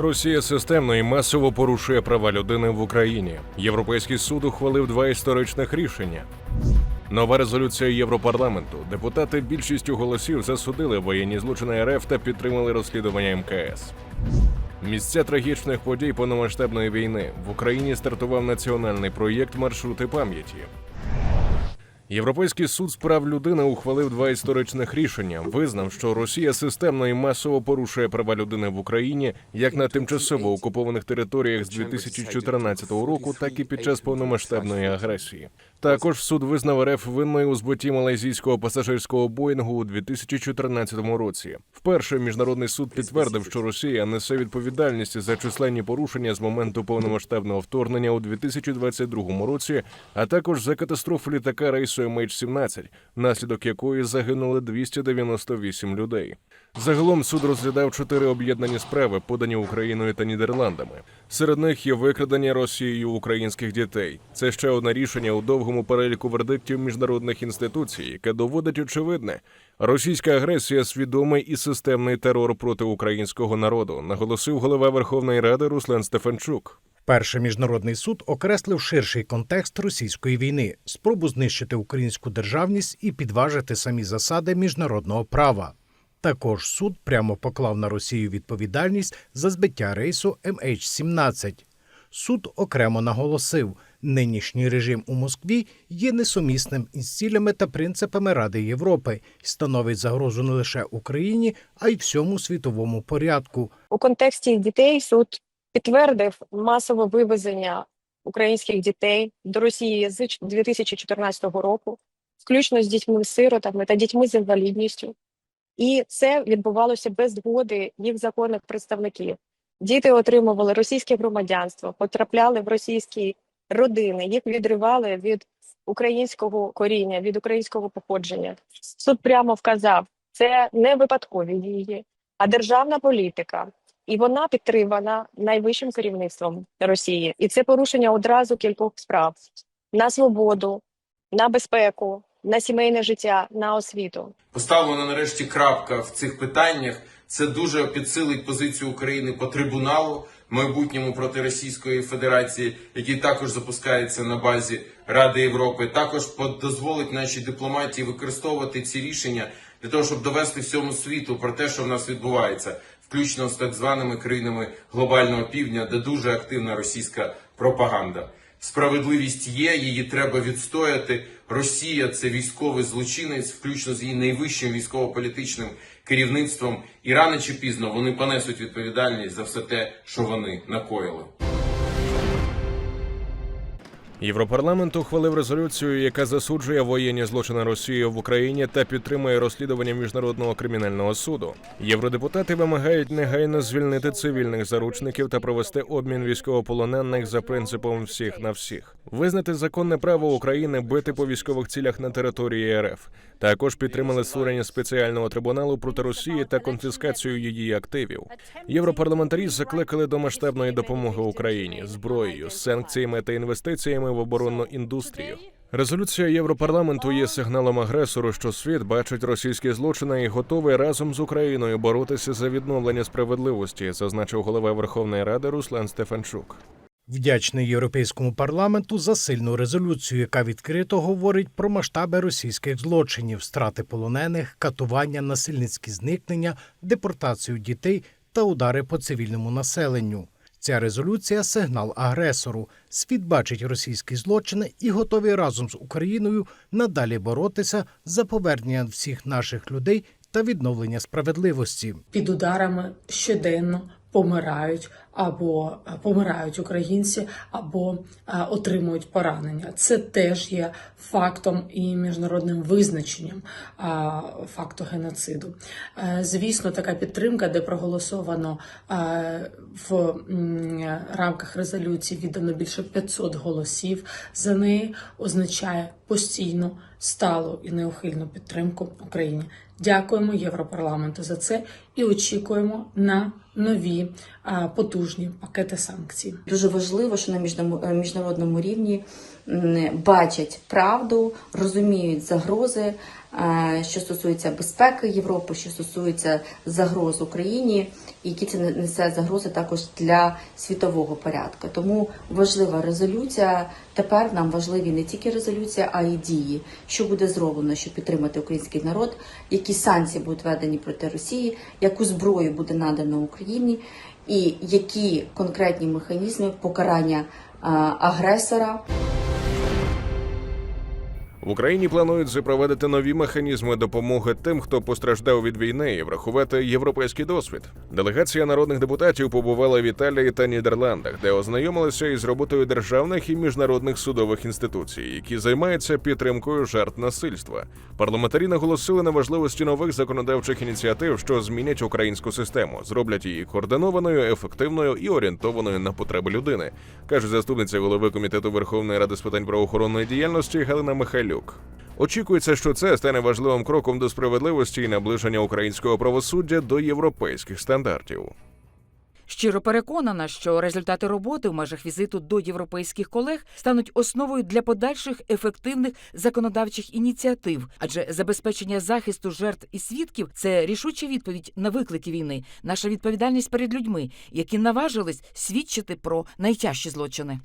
Росія системно і масово порушує права людини в Україні. Європейський суд ухвалив два історичних рішення. Нова резолюція Європарламенту. Депутати більшістю голосів засудили воєнні злочини РФ та підтримали розслідування МКС. Місця трагічних подій повномасштабної війни в Україні стартував національний проєкт Маршрути пам'яті. Європейський суд з прав людини ухвалив два історичних рішення. Визнав, що Росія системно і масово порушує права людини в Україні як на тимчасово окупованих територіях з 2014 року, так і під час повномасштабної агресії. Також суд визнав РФ винною у збитті малайзійського пасажирського боїнгу у 2014 році. Вперше міжнародний суд підтвердив, що Росія несе відповідальність за численні порушення з моменту повномасштабного вторгнення у 2022 році, а також за катастрофу літака рейсу MH17, внаслідок якої загинули 298 людей. Загалом суд розглядав чотири об'єднані справи, подані Україною та Нідерландами. Серед них є викрадення Росією українських дітей. Це ще одне рішення у довгому переліку вердиктів міжнародних інституцій, яке доводить очевидне. Російська агресія свідомий і системний терор проти українського народу, наголосив голова Верховної Ради Руслан Стефанчук. Перший міжнародний суд окреслив ширший контекст російської війни, спробу знищити українську державність і підважити самі засади міжнародного права. Також суд прямо поклав на Росію відповідальність за збиття рейсу MH17. Суд окремо наголосив, нинішній режим у Москві є несумісним із цілями та принципами Ради Європи і становить загрозу не лише Україні, а й всьому світовому порядку, У контексті дітей суд підтвердив масове вивезення українських дітей до Росії з 2014 року, включно з дітьми-сиротами та дітьми з інвалідністю. І це відбувалося без згоди їх законних представників. Діти отримували російське громадянство, потрапляли в російські родини, їх відривали від українського коріння, від українського походження. Суд прямо вказав, це не випадкові дії, а державна політика. І вона підтримана найвищим керівництвом Росії. І це порушення одразу кількох справ на свободу, на безпеку, на сімейне життя, на освіту. Поставлена нарешті крапка в цих питаннях. Це дуже підсилить позицію України по трибуналу майбутньому проти Російської Федерації, який також запускається на базі Ради Європи. Також дозволить нашій дипломатії використовувати ці рішення для того, щоб довести всьому світу про те, що в нас відбувається, включно з так званими країнами глобального півдня, де дуже активна російська пропаганда. Справедливість є, її треба відстояти. Росія це військовий злочинець, включно з її найвищим військово-політичним керівництвом. І рано чи пізно вони понесуть відповідальність за все те, що вони накоїли. Європарламент ухвалив резолюцію, яка засуджує воєнні злочини Росії в Україні та підтримує розслідування міжнародного кримінального суду. Євродепутати вимагають негайно звільнити цивільних заручників та провести обмін військовополонених за принципом всіх на всіх, визнати законне право України бити по військових цілях на території РФ. Також підтримали створення спеціального трибуналу проти Росії та конфіскацію її активів. Європарламентарі закликали до масштабної допомоги Україні зброєю, санкціями та інвестиціями в оборонну індустрію. Резолюція Європарламенту є сигналом агресору, що світ бачить російські злочини і готовий разом з Україною боротися за відновлення справедливості, зазначив голова Верховної Ради Руслан Стефанчук. Вдячний європейському парламенту за сильну резолюцію, яка відкрито говорить про масштаби російських злочинів, страти полонених, катування, насильницькі зникнення, депортацію дітей та удари по цивільному населенню. Ця резолюція сигнал агресору. Світ бачить російські злочини і готовий разом з Україною надалі боротися за повернення всіх наших людей та відновлення справедливості. під ударами щоденно помирають або е, помирають українці, або е, отримують поранення. Це теж є фактом і міжнародним визначенням е, факту геноциду. Звісно, така підтримка, де проголосовано в рамках резолюції віддано більше 500 голосів. За неї означає постійну, сталу і неухильну підтримку Україні. Дякуємо Європарламенту за це і очікуємо на нові потужні пакети санкцій. Дуже важливо, що на міжнamo- е, міжнародному рівні бачать правду, розуміють загрози, е, що стосується безпеки Європи, що стосується загроз Україні, і які це несе загрози також для світового порядку. Тому важлива резолюція. Тепер нам важливі не тільки резолюція, а й дії, що буде зроблено, щоб підтримати український народ, які санкції будуть введені проти Росії, яку зброю буде надано Україні, і які конкретні механізми покарання агресора. В Україні планують запровадити нові механізми допомоги тим, хто постраждав від війни, і врахувати європейський досвід. Делегація народних депутатів побувала в Італії та Нідерландах, де ознайомилися із роботою державних і міжнародних судових інституцій, які займаються підтримкою жертв насильства. Парламентарі наголосили на важливості нових законодавчих ініціатив, що змінять українську систему, зроблять її координованою, ефективною і орієнтованою на потреби людини, каже заступниця голови комітету Верховної ради з питань правоохоронної діяльності Галина Михайлюк. Очікується, що це стане важливим кроком до справедливості і наближення українського правосуддя до європейських стандартів. Щиро переконана, що результати роботи в межах візиту до європейських колег стануть основою для подальших ефективних законодавчих ініціатив, адже забезпечення захисту жертв і свідків це рішуча відповідь на виклики війни, наша відповідальність перед людьми, які наважились свідчити про найтяжчі злочини.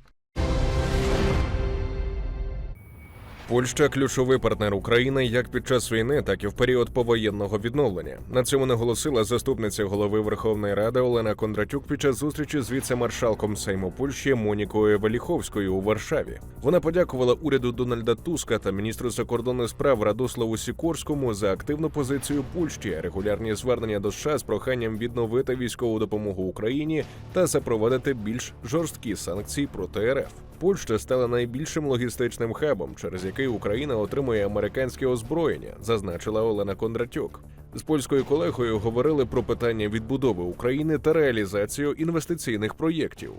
Польща ключовий партнер України як під час війни, так і в період повоєнного відновлення. На цьому наголосила заступниця голови Верховної Ради Олена Кондратюк під час зустрічі з віце-маршалком Сейму Польщі Монікою Валіховською у Варшаві. Вона подякувала уряду Дональда Туска та міністру закордонних справ Радославу Сікорському за активну позицію Польщі, регулярні звернення до США з проханням відновити військову допомогу Україні та запровадити більш жорсткі санкції проти РФ. Польща стала найбільшим логістичним хабом, через який Україна отримує американське озброєння, зазначила Олена Кондратюк. З польською колегою говорили про питання відбудови України та реалізацію інвестиційних проєктів.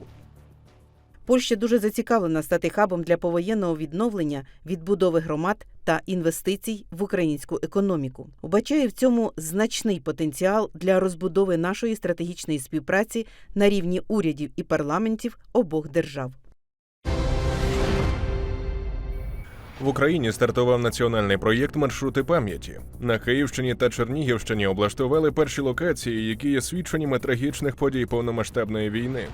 Польща дуже зацікавлена стати хабом для повоєнного відновлення, відбудови громад та інвестицій в українську економіку. Вбачає в цьому значний потенціал для розбудови нашої стратегічної співпраці на рівні урядів і парламентів обох держав. В Україні стартував національний проєкт маршрути пам'яті. На Київщині та Чернігівщині облаштували перші локації, які є свідченнями трагічних подій повномасштабної війни.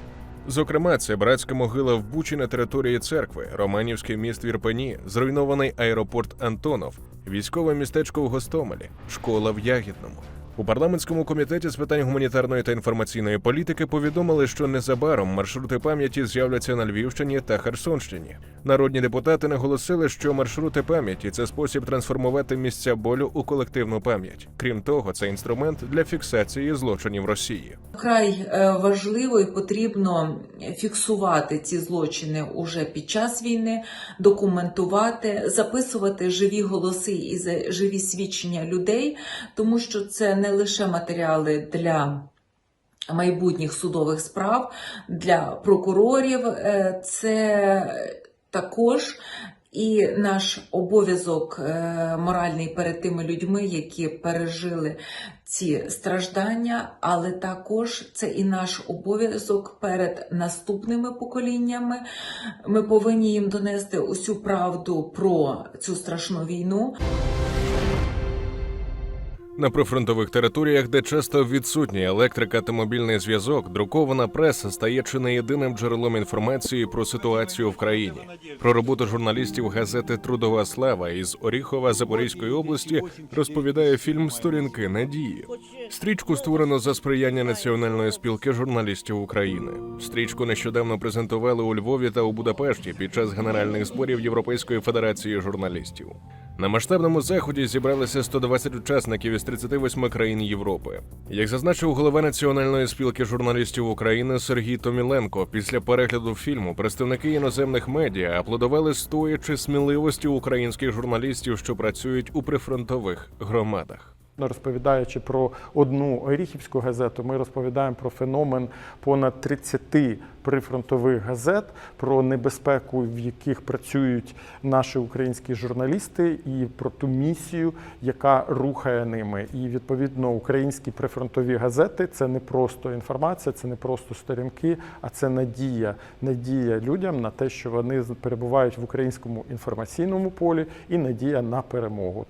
Зокрема, це братська могила в Бучі на території церкви, Романівський міст в зруйнований аеропорт Антонов, військове містечко в Гостомелі, школа в Ягідному. У парламентському комітеті з питань гуманітарної та інформаційної політики повідомили, що незабаром маршрути пам'яті з'являться на Львівщині та Херсонщині. Народні депутати наголосили, що маршрути пам'яті це спосіб трансформувати місця болю у колективну пам'ять. Крім того, це інструмент для фіксації злочинів Росії. Вкрай е, важливо і потрібно фіксувати ці злочини уже під час війни, документувати, записувати живі голоси і живі свідчення людей, тому що це не лише матеріали для. Майбутніх судових справ для прокурорів е, це також і наш обов'язок е, моральний перед тими людьми, які пережили ці страждання, але також це і наш обов'язок перед наступними поколіннями. Ми повинні їм донести усю правду про цю страшну війну. На прифронтових територіях, де часто відсутні електрика та мобільний зв'язок, друкована преса стає чи не єдиним джерелом інформації про ситуацію в країні. Про роботу журналістів газети Трудова слава із Оріхова Запорізької області розповідає фільм Сторінки надії. Стрічку створено за сприяння Національної спілки журналістів України. Стрічку нещодавно презентували у Львові та у Будапешті під час генеральних зборів Європейської федерації журналістів. На масштабному заході зібралися 120 учасників із 38 країн Європи. Як зазначив голова Національної спілки журналістів України Сергій Томіленко, після перегляду фільму представники іноземних медіа аплодували стоячи сміливості українських журналістів, що працюють у прифронтових громадах. Розповідаючи про одну Оріхівську газету, ми розповідаємо про феномен понад 30 прифронтових газет, про небезпеку, в яких працюють наші українські журналісти, і про ту місію, яка рухає ними. І відповідно українські прифронтові газети це не просто інформація, це не просто сторінки, а це надія. Надія людям на те, що вони перебувають в українському інформаційному полі, і надія на перемогу.